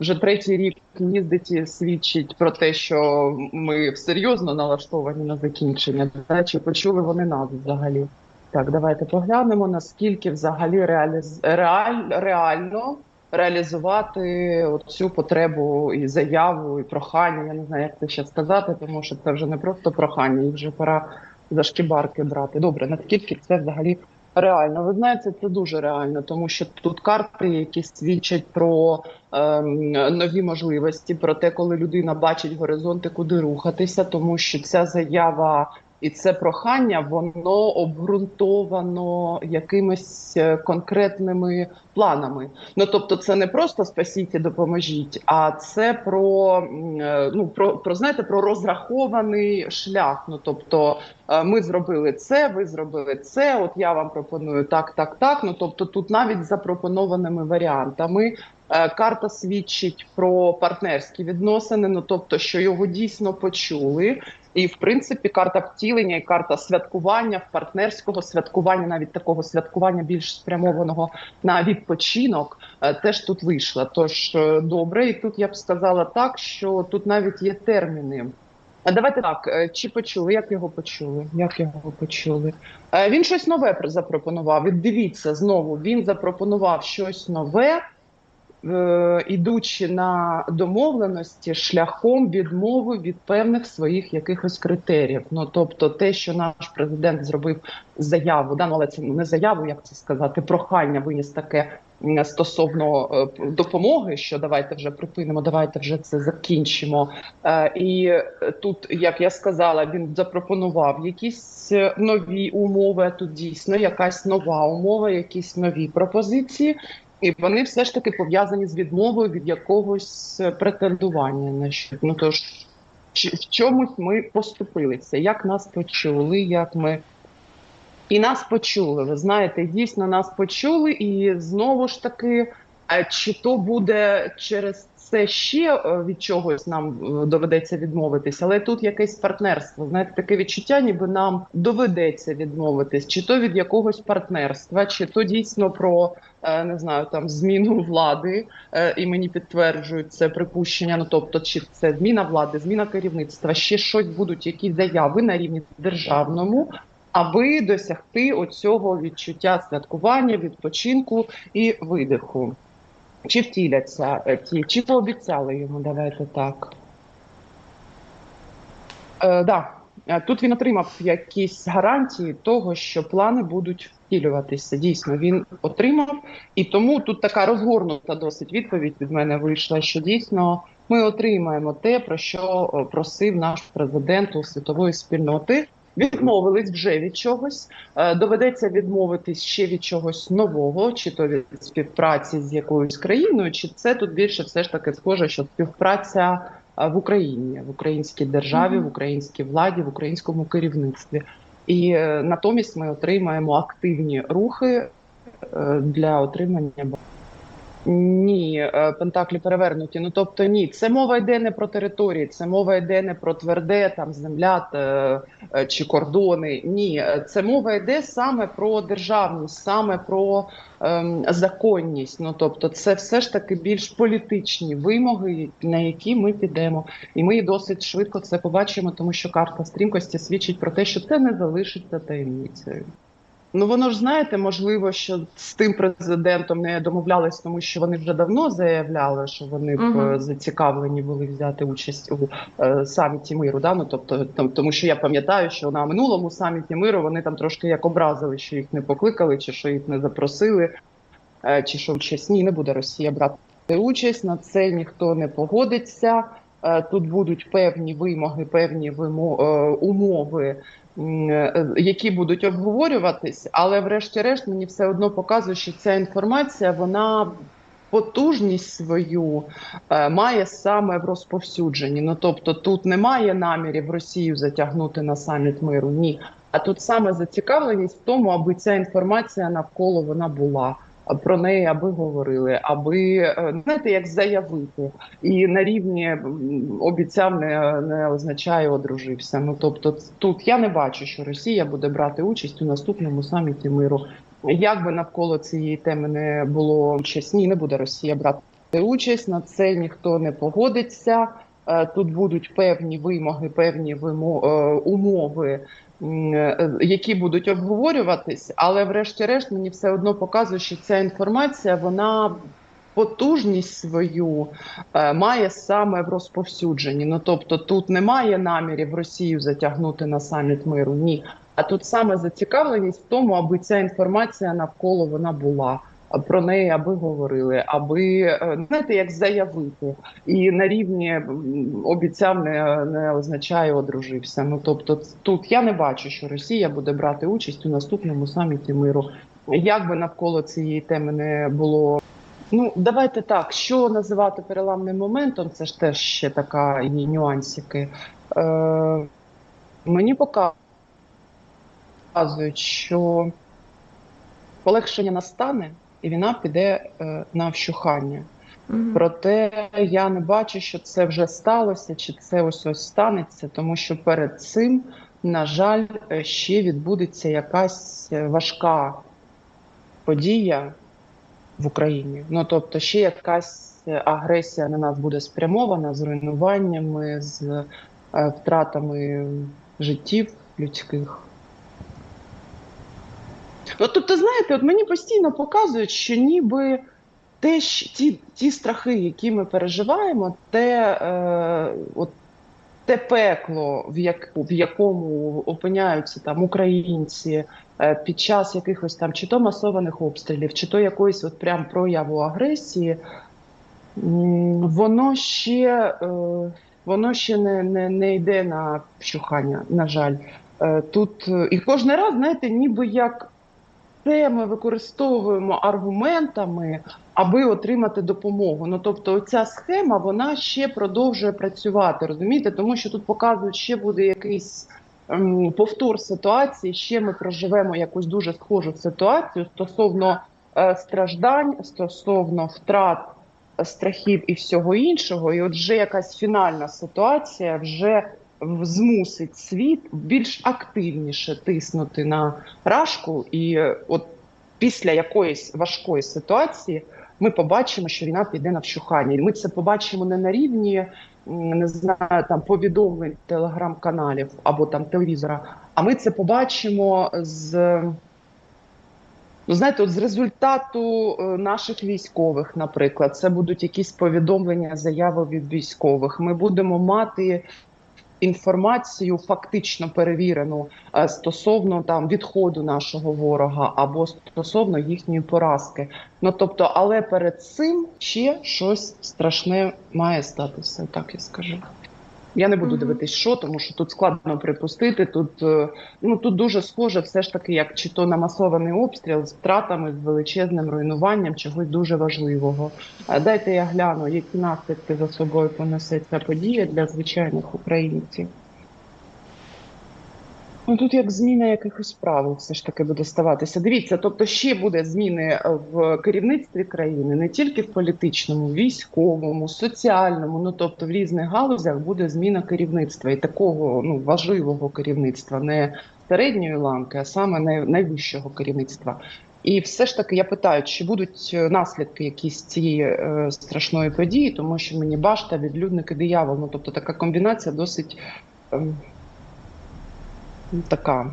вже третій рік їздить свідчить про те, що ми серйозно налаштовані на закінчення. Чи почули вони нас взагалі? Так, давайте поглянемо, наскільки взагалі реаліз... реаль... реально реалізувати цю потребу і заяву, і прохання. Я не знаю, як це ще сказати, тому що це вже не просто прохання, їх вже пора за шкібарки брати. Добре, наскільки це взагалі реально? Ви знаєте, це дуже реально, тому що тут карти, які свідчать про ем, нові можливості, про те, коли людина бачить горизонти, куди рухатися, тому що ця заява. І це прохання, воно обґрунтовано якимись е, конкретними планами. Ну тобто, це не просто спасіть і допоможіть, а це про е, ну про, про знаєте про розрахований шлях. Ну тобто, е, ми зробили це, ви зробили це. От я вам пропоную так, так, так. Ну тобто, тут навіть запропонованими варіантами. Карта свідчить про партнерські відносини, ну тобто, що його дійсно почули, і в принципі карта втілення і карта святкування партнерського святкування, навіть такого святкування більш спрямованого на відпочинок, е, теж тут вийшла. Тож е, добре, і тут я б сказала так, що тут навіть є терміни. Давайте так, е, чи почули, як його почули? Як його почули? Він щось нове про- запропонував. Дивіться знову, він запропонував щось нове, ідучи на домовленості шляхом відмови від певних своїх якихось критеріїв. Ну тобто, те, що наш президент зробив заяву, да, ну, але це не заяву, як це сказати, прохання виніс таке стосовно е, допомоги, що давайте вже припинимо, давайте вже це закінчимо. Е, І е, тут, як я сказала, він запропонував якісь е, нові умови. Тут дійсно якась нова умова, якісь нові пропозиції. І вони все ж таки пов'язані з відмовою від якогось е, претендування на що. Ну тож в чомусь ми поступилися, як нас почули, як ми. І нас почули. Ви знаєте, дійсно нас почули, і знову ж таки, е, чи то буде через це ще е, від чогось нам е, доведеться відмовитися, але тут якесь партнерство. Знаєте, таке відчуття, ніби нам доведеться відмовитись, чи то від якогось партнерства, чи то дійсно про е, не знаю там зміну влади, і мені підтверджують це припущення. Ну тобто, чи це зміна влади, зміна керівництва, ще щось будуть, якісь заяви на рівні державному. Аби досягти оцього відчуття святкування, відпочинку і видиху. Чи втіляться е, ті, чи пообіцяли йому, давайте так. Е, да. Е, Тут він отримав якісь гарантії того, що плани будуть втілюватися. Дійсно, він отримав, і тому тут така розгорнута досить відповідь від мене вийшла, що дійсно ми отримаємо те, про що е, просив наш президент у світової спільноти. Відмовились вже від чогось. Е, Доведеться відмовитись ще від чогось нового, чи то від співпраці з якоюсь країною, чи це тут більше все ж таки схоже, що співпраця е, в Україні, в українській державі, в українській владі, в українському керівництві. І е, натомість ми отримаємо активні рухи для отримання. Ні, е, пентаклі перевернуті. Ну тобто, ні, це мова йде не про території, це мова йде не про тверде там земля е, чи кордони. Ні, е, це мова йде саме про державність, саме про ем, законність. Ну тобто, це все ж таки більш політичні вимоги, на які ми підемо, і ми досить швидко це побачимо, тому що карта стрімкості свідчить про те, що це не залишиться таємницею. Ну воно ж знаєте, можливо, що з тим президентом не домовлялись, тому що вони вже давно заявляли, що вони б е, зацікавлені були взяти участь у е, саміті миру. Да? Ну, тобто, там, тому що я пам'ятаю, що на минулому саміті миру вони там трошки як образили, що їх не покликали, чи що їх не запросили, е, чи що участь ні, не буде Росія брати участь. На це ніхто не погодиться. Е, Тут будуть певні вимоги, певні вимо, е, умови, які будуть обговорюватись, але врешті-решт мені все одно показує, що ця інформація вона потужність свою е, має саме в розповсюдженні. Ну тобто тут немає намірів Росію затягнути на саміт миру. Ні. А тут саме зацікавленість в тому, аби ця інформація навколо вона була. Про неї аби говорили, аби е, знаєте, як заявити, і на рівні обіцяв не, не означає одружився. Ну тобто, тут я не бачу, що Росія буде брати участь у наступному саміті миру. Як би навколо цієї теми не було чесні, не буде Росія брати участь, на це ніхто не погодиться. Е, Тут будуть певні вимоги, певні вимо- е, умови, які будуть обговорюватись, але врешті-решт мені все одно показує, що ця інформація вона потужність свою е, має саме в розповсюдженні. Ну тобто тут немає намірів Росію затягнути на саміт миру. Ні. А тут саме зацікавленість в тому, аби ця інформація навколо вона була. Про неї аби говорили, аби е, знаєте, як заявити, і на рівні обіцяв не, не означає одружився. Ну тобто, тут я не бачу, що Росія буде брати участь у наступному саміті миру. Як би навколо цієї теми не було Ну, давайте так. Що називати переламним моментом, це ж теж ще така є нюансики. Е, мені показують, що полегшення настане, і війна піде е, на вщухання. Мгм. Проте я не бачу, що це вже сталося, чи це ось ось станеться, тому що перед цим, на жаль, е, ще відбудеться якась е, важка подія в Україні. Ну тобто, ще якась агресія на нас буде спрямована з руйнуваннями, з втратами життів людських. Ну, тобто, знаєте, от мені постійно показують, що ніби те, ті, ті страхи, які ми переживаємо, те, е, от, те пекло, в, як, в якому опиняються там українці е, під час якихось там чи то масованих обстрілів, чи то якоїсь от прям прояву агресії, воно ще, е, воно ще не, не, не йде на вщухання, на жаль. Е, Тут е, і кожен раз, знаєте, ніби як це ми використовуємо аргументами, аби отримати допомогу. Ну тобто, ця схема вона ще продовжує працювати, розумієте? Тому що тут показують, ще буде якийсь ем, повтор ситуації, ще ми проживемо якусь дуже схожу ситуацію стосовно е, страждань, стосовно втрат. е, Страхів і всього іншого, і от вже якась фінальна ситуація вже змусить світ більш активніше тиснути на рашку, і е, от після якоїсь важкої ситуації ми побачимо, що війна піде на вщухання. І ми це побачимо не на рівні не знаю, там повідомлень телеграм-каналів або там телевізора, а ми це побачимо з. Ну, знаєте, от з результату е, наших військових, наприклад, це будуть якісь повідомлення, заяви від військових. Ми будемо мати інформацію фактично перевірену е, стосовно там відходу нашого ворога або стосовно їхньої поразки. Ну тобто, але перед цим ще щось страшне має статися, так я скажу. Я не буду дивитись, що, тому що тут складно припустити. Тут е, ну тут дуже схоже, все ж таки, як чи то на масований обстріл з втратами, з величезним руйнуванням чогось дуже важливого. Дайте я гляну, які наслідки за собою понесе ця подія для звичайних українців. Ну тут як зміна якихось правил все ж таки буде ставатися. Дивіться, тобто ще буде зміни в керівництві країни, не тільки в політичному, військовому, соціальному. Ну тобто в різних галузях буде зміна керівництва і такого ну важливого керівництва, не середньої ланки, а саме найвищого керівництва. І все ж таки я питаю, чи будуть е, наслідки якісь цієї е, страшної події, тому що мені башта, відлюдник і диявол. Ну тобто така комбінація досить. ну, така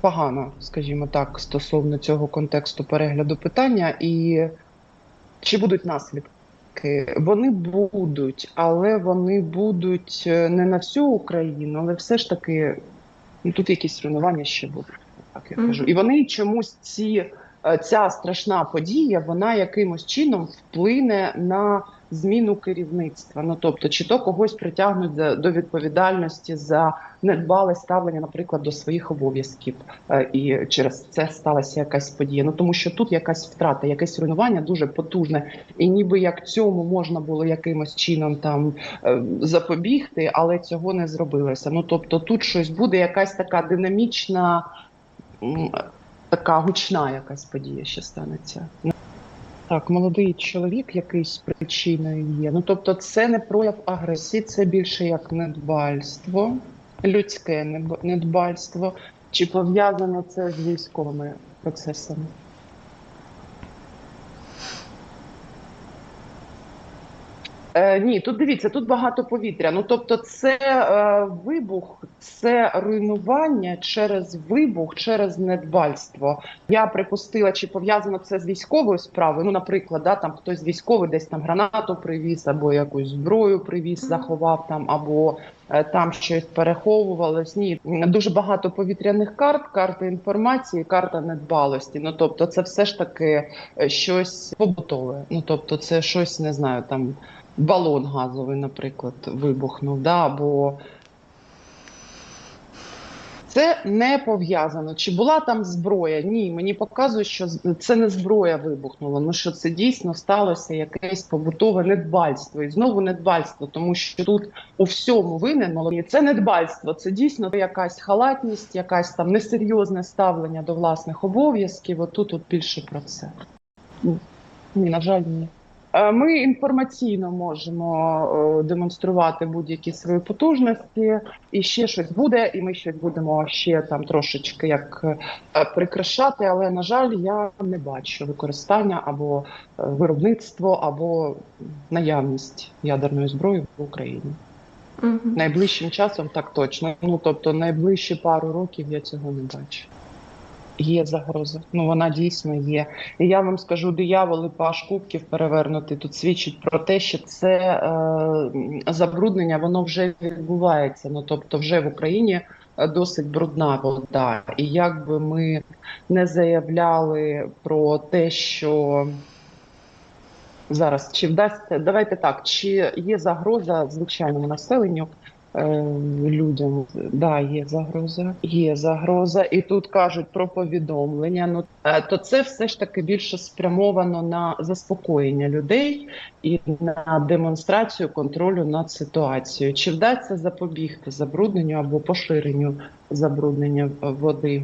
погана, скажімо так, стосовно цього контексту перегляду питання. І чи будуть наслідки? Вони будуть, але вони будуть е, не на всю Україну, але все ж таки ну, тут якісь руйнування ще будуть. Так я кажу. І вони чомусь ці, е, ця страшна подія, вона якимось чином вплине на зміну керівництва. Ну тобто, чи то когось притягнуть до відповідальності за недбале ставлення, наприклад, до своїх обов'язків, е, і через це сталася якась подія. Ну тому що тут якась втрата, якесь руйнування дуже потужне, і ніби як цьому можна було якимось чином там е, запобігти, але цього не зробилося. Ну тобто, тут щось буде, якась така динамічна, така гучна якась подія ще станеться. Так, молодий чоловік якийсь причиною є. Ну тобто, це не прояв агресії, це більше як недбальство, людське недбальство. Чи пов'язано це з військовими процесами? Е, ні, тут дивіться, тут багато повітря. Ну тобто, це е, вибух, це руйнування через вибух, через недбальство. Я припустила, чи пов'язано це з військовою справою. Ну, наприклад, да, там хтось військовий десь там гранату привіз, або якусь зброю привіз, заховав там, або е, там щось переховувалось. Ні, дуже багато повітряних карт, карти інформації, карта недбалості. Ну тобто, це все ж таки е, щось побутове. Ну тобто, це щось не знаю там балон газовий, наприклад, вибухнув, да, або це не пов'язано. Чи була там зброя? Ні, мені показують, що це не зброя вибухнула. Ну що це дійсно сталося якесь побутове недбальство. І знову недбальство, тому що тут у всьому винен молодий. Це недбальство, це дійсно якась халатність, якась там несерйозне ставлення до власних обов'язків. Отут от більше про це. Ні, на жаль, ні. Е, Ми інформаційно можемо е, демонструвати будь-які свої потужності, і ще щось буде, і ми щось будемо ще там трошечки як е, прикрашати. Але на жаль, я не бачу використання або виробництво, або наявність ядерної зброї в Україні. Мгм. Найближчим часом так точно. Ну тобто, найближчі пару років я цього не бачу. Є загроза. Ну вона дійсно є. І я вам скажу, диявол і паш кубків перевернути тут свідчить про те, що це е, забруднення воно вже відбувається. Ну тобто, вже в Україні е, досить брудна вода. І як би ми не заявляли про те, що зараз чи вдасться, давайте так, чи є загроза звичайному населенню? Е, Людям да, є загроза, є загроза, і тут кажуть про повідомлення. Ну е, то це все ж таки більше спрямовано на заспокоєння людей і на демонстрацію контролю над ситуацією. Чи вдасться запобігти забрудненню або поширенню забруднення води?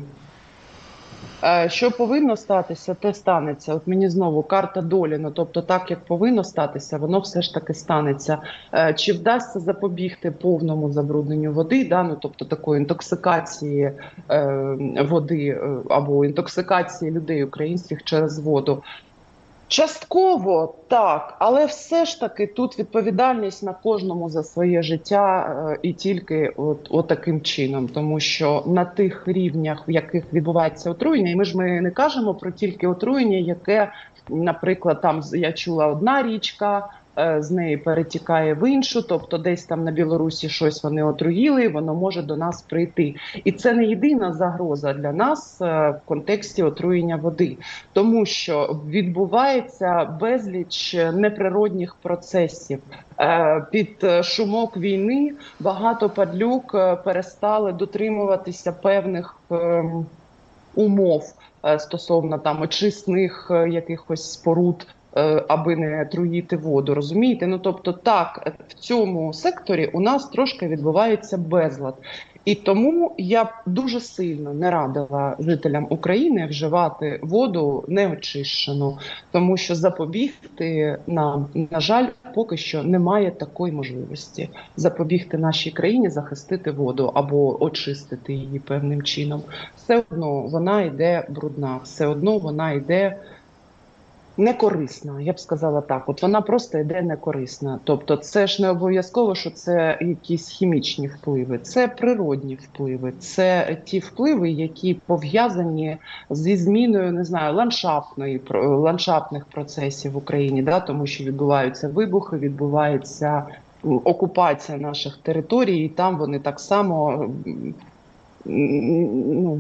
Що повинно статися, те станеться. От мені знову карта долі. Ну тобто, так як повинно статися, воно все ж таки станеться. Е, Чи вдасться запобігти повному забрудненню води? Да? Ну, тобто такої інтоксикації е, води е, або інтоксикації людей українських через воду? Частково так, але все ж таки тут відповідальність на кожному за своє життя е, і тільки от, от таким чином, тому що на тих рівнях, в яких відбувається отруєння, і ми ж ми не кажемо про тільки отруєння, яке, наприклад, там я чула одна річка. Е, З неї перетікає в іншу, тобто десь там на Білорусі щось вони отруїли, воно може до нас прийти, і це не єдина загроза для нас е, в контексті отруєння води тому що відбувається безліч неприродних процесів. Е, Під шумок війни багато падлюк перестали дотримуватися певних умов стосовно там очисних якихось споруд. Е, Аби не труїти воду, розумієте? Ну тобто, так в цьому секторі у нас трошки відбувається безлад, і тому я дуже сильно не радила жителям України вживати воду неочищену, тому що запобігти нам, на жаль, поки що немає такої можливості запобігти нашій країні, захистити воду або очистити її певним чином. Все одно вона йде брудна, все одно вона йде. Некорисна, я б сказала так. От вона просто йде некорисна. Тобто, це ж не обов'язково, що це якісь хімічні впливи, це природні впливи, це ті впливи, які пов'язані зі зміною, не знаю, ландшафтної ландшафтних процесів в Україні, да, тому що відбуваються вибухи, відбувається окупація наших територій, і там вони так само ну,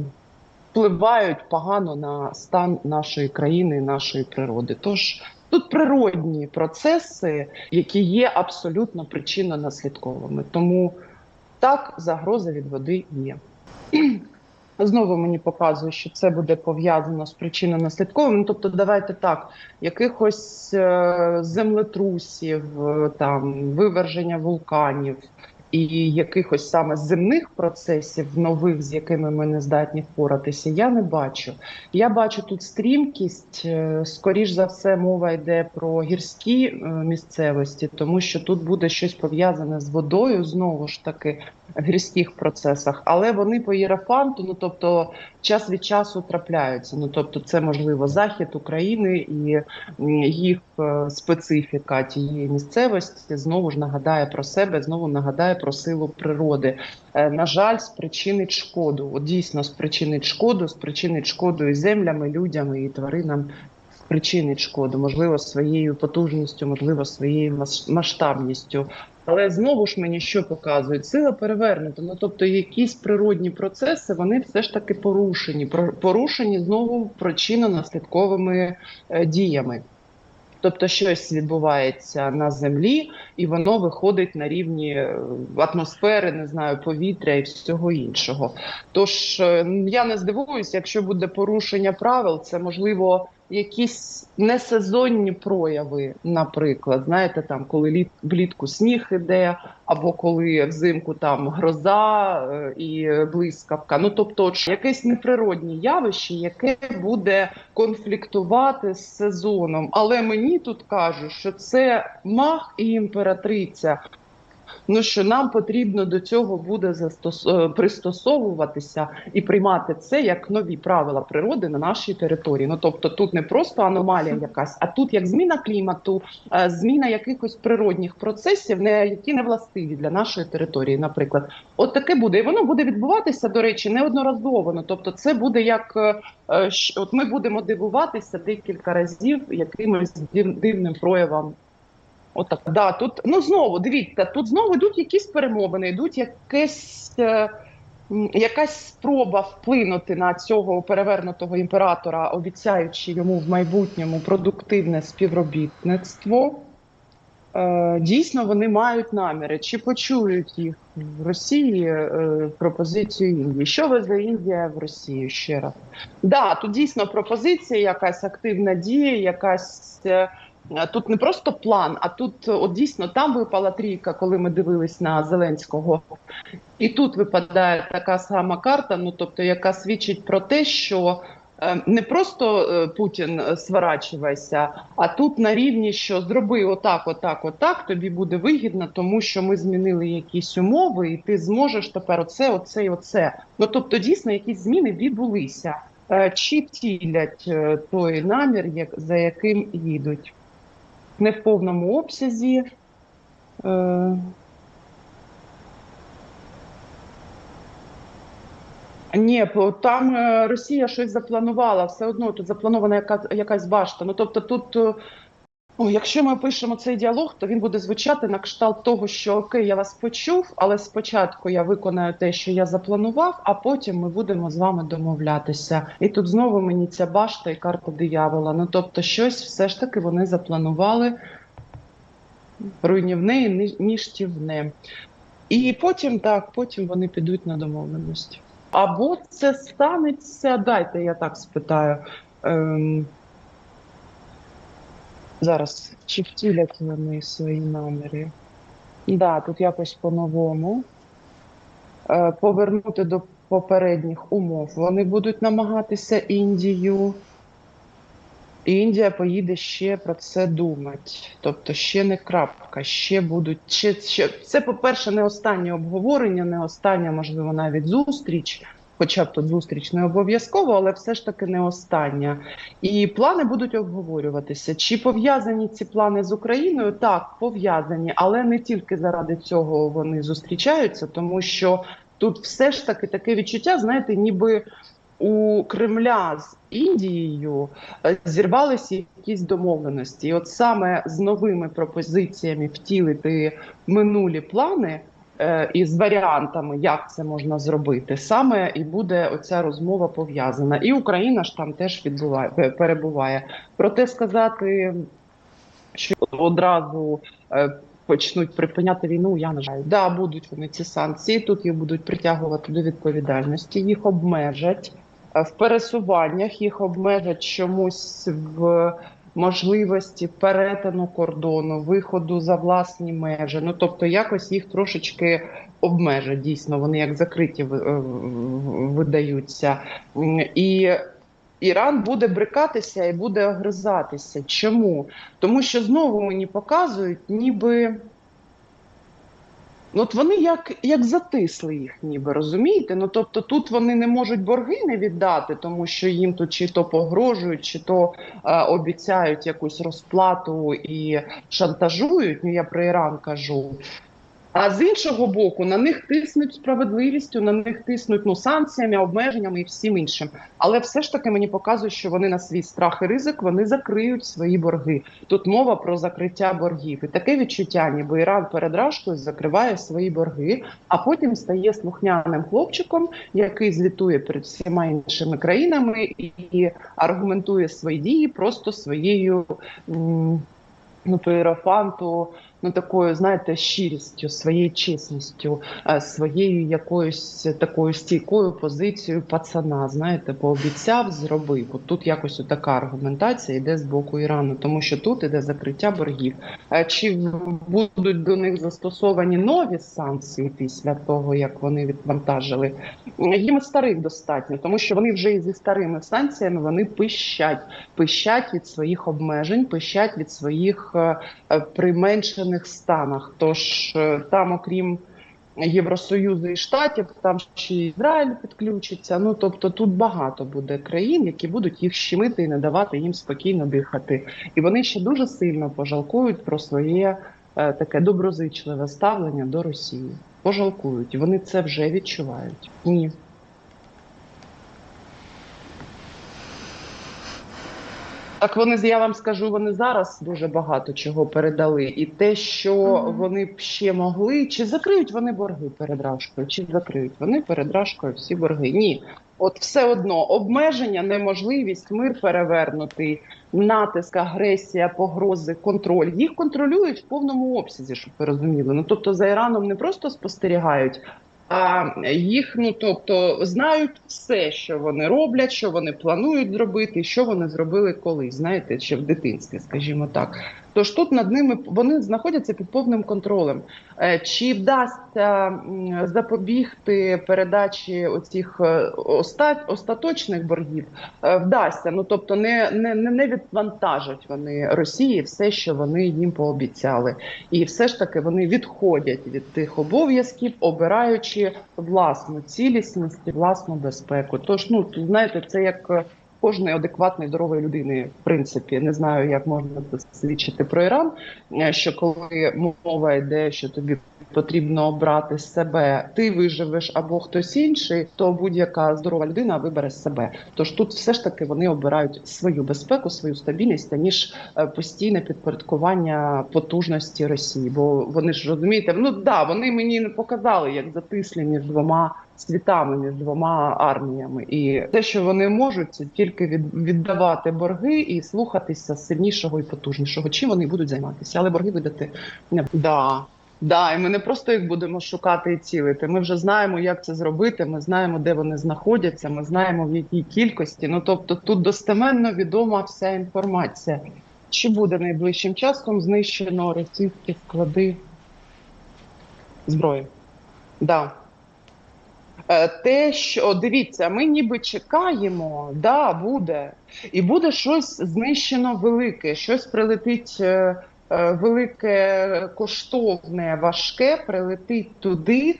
впливають погано на стан нашої країни, нашої природи. Тож тут природні процеси, які є абсолютно причинно-наслідковими. Тому так, загроза від води є. Знову мені показує, що це буде пов'язано з причинно-наслідковим. Ну, тобто, давайте так, якихось е, землетрусів, е, там виверження вулканів і якихось саме земних процесів нових, з якими ми не здатні впоратися, я не бачу. Я бачу тут стрімкість. е, Скоріш за все, мова йде про гірські е, місцевості, тому що тут буде щось пов'язане з водою знову ж таки. Гірських процесах, але вони по єрафанту, ну тобто час від часу трапляються. Ну тобто, це можливо захід України і їх е, специфіка тієї місцевості знову ж нагадає про себе, знову нагадає про силу природи. Е, На жаль, спричинить шкоду. От дійсно спричинить шкоду, спричинить шкоду і землями, людям, і тваринам. Спричинить шкоду, можливо, своєю потужністю, можливо, своєю мас- масштабністю. Але знову ж мені що показують? Сила перевернута. Ну тобто, якісь природні процеси вони все ж таки порушені. Порушені знову причинно-наслідковими е, діями. Тобто щось відбувається на землі, і воно виходить на рівні е, атмосфери, не знаю, повітря і всього іншого. Тож е, я не здивуюся, якщо буде порушення правил, це можливо якісь несезонні прояви, наприклад, знаєте, там коли літ влітку сніг іде, або коли взимку там гроза е, і блискавка. Ну тобто, якесь неприродне явище, яке буде конфліктувати з сезоном. Але мені тут кажуть, що це мах і імператриця. Ну що нам потрібно до цього буде застос... е, пристосовуватися і приймати це як нові правила природи на нашій території. Ну тобто, тут не просто аномалія якась, а тут як зміна клімату, е, зміна якихось природних процесів, не які не властиві для нашої території. Наприклад, от таке буде, і воно буде відбуватися, до речі, неодноразово. Ну тобто, це буде як е, от ми будемо дивуватися декілька разів якимось див- дивним проявам Отак, да, тут ну знову дивіться, тут знову йдуть якісь перемовини, йдуть якесь, е, якась спроба вплинути на цього перевернутого імператора, обіцяючи йому в майбутньому продуктивне співробітництво. Е, дійсно, вони мають наміри. Чи почують їх в Росії е, пропозицію Індії? Що везе Індія в Росію ще раз? Да, тут дійсно пропозиція, якась активна дія, якась. Е, Тут не просто план, а тут е, от дійсно там випала трійка, коли ми дивились на Зеленського, і тут випадає така сама карта, ну тобто, яка свідчить про те, що е, не просто е, Путін сворачивайся, а тут на рівні, що зроби отак, отак, отак, тобі буде вигідно, тому що ми змінили якісь умови, і ти зможеш тепер оце, оце і оце. Ну тобто, дійсно, якісь зміни відбулися. Чи втілять той намір, як за яким їдуть? Не в повному обсязі. Е, Ні, там е, Росія щось запланувала, все одно тут запланована яка, якась башта. Ну тобто тут, е, якщо ми пишемо цей діалог, то він буде звучати на кшталт того, що окей, я вас почув, але спочатку я виконаю те, що я запланував, а потім ми будемо з вами домовлятися. І тут знову мені ця башта і карта диявола. Ну тобто, щось все ж таки вони запланували руйнівне і ніштівне. І потім так, потім вони підуть на домовленості. Або це станеться, дайте я так спитаю. Ем, зараз, чи втілять вони свої наміри? Да, тут якось по-новому. Е, повернути до попередніх умов. Вони будуть намагатися Індію. І Індія поїде ще про це думати. Тобто ще не крапка, ще будуть ще, ще це, по-перше, не останнє обговорення, не остання, можливо, навіть зустріч. Хоча б тут зустріч не обов'язково, але все ж таки не остання. І плани будуть обговорюватися. Чи пов'язані ці плани з Україною? Так, пов'язані, але не тільки заради цього вони зустрічаються, тому що тут все ж таки таке відчуття, знаєте, ніби у Кремля з Індією е, зірвалися якісь домовленості. І от саме з новими пропозиціями втілити минулі плани е, і з варіантами, як це можна зробити, саме і буде оця розмова пов'язана. І Україна ж там теж відбуває перебуває. Проте сказати, що одразу. е, Почнуть припиняти війну, я не знаю. Да, будуть вони ці санкції. Тут їх будуть притягувати до відповідальності, їх обмежать Е, в пересуваннях, їх обмежать чомусь в можливості перетину кордону, виходу за власні межі. Ну тобто, якось їх трошечки обмежать. Дійсно, вони як закриті видаються. І Іран буде брикатися і буде огризатися. Чому? Тому що знову мені показують, ніби Ну, от вони як, як затисли їх, ніби розумієте? Ну тобто тут вони не можуть борги не віддати, тому що їм тут чи то погрожують, чи то е, обіцяють якусь розплату і шантажують. Ну я про Іран кажу. А з іншого боку, на них тиснуть справедливістю, на них тиснуть ну санкціями, обмеженнями і всім іншим. Але все ж таки мені показує, що вони на свій страх і ризик вони закриють свої борги. Тут мова про закриття боргів, і таке відчуття, ніби Іран перед Рашкою закриває свої борги, а потім стає слухняним хлопчиком, який звітує перед всіма іншими країнами і аргументує свої дії просто своєю. м, Ну, по іерофанту, ну такою, знаєте, щирістю, своєю чесністю, е, своєю якоюсь такою стійкою позицією пацана. Знаєте, пообіцяв, зробив. От тут якось така аргументація йде з боку Ірану, тому що тут іде закриття боргів. Е, Чи будуть до них застосовані нові санкції після того, як вони відвантажили? Їм старих достатньо, тому що вони вже і зі старими санкціями вони пищать, пищать від своїх обмежень, пищать від своїх е, применшених станах. Тож е, там, окрім Євросоюзу і штатів, там ще Ізраїль підключиться. Ну тобто тут багато буде країн, які будуть їх щемити і не давати їм спокійно дихати. І вони ще дуже сильно пожалкують про своє е, таке доброзичливе ставлення до Росії. Пожалкують, вони це вже відчувають. Ні. Так вони я вам скажу, вони зараз дуже багато чого передали, і те, що Мгм. вони б ще могли, чи закриють вони борги перед Рашкою, чи закриють вони перед Рашкою всі борги? Ні, от все одно обмеження, неможливість, мир перевернутий, натиск, агресія, погрози, контроль. Їх контролюють в повному обсязі, щоб ви розуміли. Ну тобто за Іраном не просто спостерігають. А їх, ну тобто, знають все, що вони роблять, що вони планують зробити, що вони зробили колись, знаєте, ще в дитинстві, скажімо так. Тож тут над ними вони знаходяться під повним контролем. Е, Чи вдасться запобігти передачі оцих е, остаточних боргів? Е, Вдасться. Ну тобто, не, не, не відвантажать вони Росії все, що вони їм пообіцяли, і все ж таки вони відходять від тих обов'язків, обираючи власну цілісність і власну безпеку. Тож, ну знаєте, це як. Кожної адекватної здорової людини, в принципі, не знаю, як можна свідчити про Іран. е, Що коли мова йде, що тобі потрібно обрати себе, ти виживеш або хтось інший, то будь-яка здорова людина вибере себе. Тож тут все ж таки вони обирають свою безпеку, свою стабільність, аніж е, постійне підпорядкування потужності Росії. Бо вони ж розумієте, ну да, вони мені не показали, як затислі між двома світами, між двома арміями, і те, що вони можуть, це тільки від, віддавати борги і слухатися сильнішого і потужнішого. Чим вони будуть займатися, але борги видати не да. Да, і ми не просто їх будемо шукати і цілити. Ми вже знаємо, як це зробити. Ми знаємо, де вони знаходяться. Ми знаємо в якій кількості. Ну тобто, тут достеменно відома вся інформація. Чи буде найближчим часом знищено російські склади зброї? Да. Е, Те, що дивіться, ми ніби чекаємо, да, буде, і буде щось знищено велике, щось прилетить е, е, велике, коштовне, важке, прилетить туди,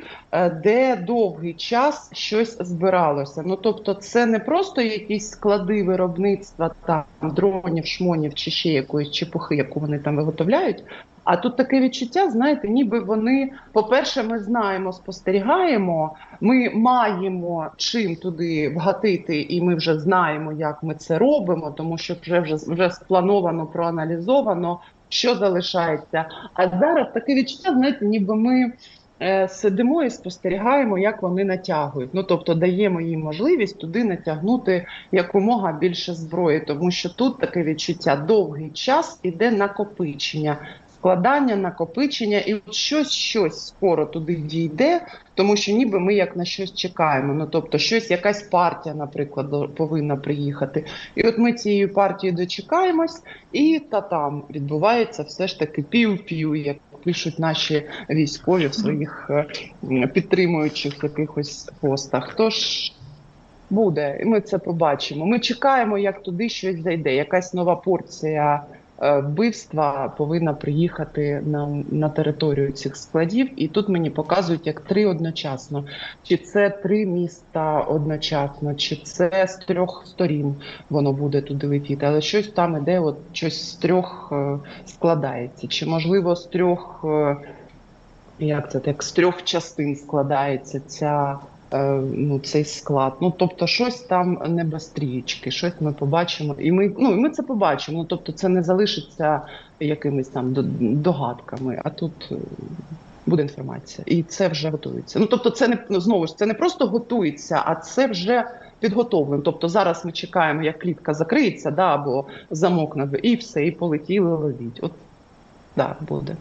де довгий час щось збиралося. Ну тобто, це не просто якісь склади виробництва там дронів, шмонів чи ще якоїсь чепухи, яку вони там виготовляють. А тут таке відчуття, знаєте, ніби вони, по-перше, ми знаємо, спостерігаємо, ми маємо чим туди вгатити, і ми вже знаємо, як ми це робимо, тому що вже вже, вже сплановано, проаналізовано, що залишається. А зараз таке відчуття, знаєте, ніби ми е, сидимо і спостерігаємо, як вони натягують. Ну тобто даємо їм можливість туди натягнути якомога більше зброї, тому що тут таке відчуття довгий час іде накопичення. Складання, накопичення, і от щось, щось скоро туди дійде, тому що ніби ми як на щось чекаємо. Ну тобто, щось, якась партія, наприклад, повинна приїхати. І от ми цією партією дочекаємось, і та там відбувається все ж таки пів-пів, як пишуть наші військові в своїх е, підтримуючих якихось постах. Тож буде, і ми це побачимо. Ми чекаємо, як туди щось зайде, якась нова порція вбивства повинна приїхати на, на територію цих складів. І тут мені показують як три одночасно. Чи це три міста одночасно, чи це з трьох сторін воно буде туди летіти, але щось там іде, от щось з трьох е, складається. Чи можливо з трьох, е, як це так, з трьох частин складається ця. Е, Ну, цей склад. Ну, тобто, щось там не без щось ми побачимо. І ми, ну, і ми це побачимо. Ну, тобто, це не залишиться якимись там догадками, а тут е, буде інформація. І це вже готується. Ну, тобто, це не ну, знову ж це не просто готується, а це вже підготовлено. Тобто зараз ми чекаємо, як клітка закриється, да, або замок на і все, і полетіли ловіть. От да, буде.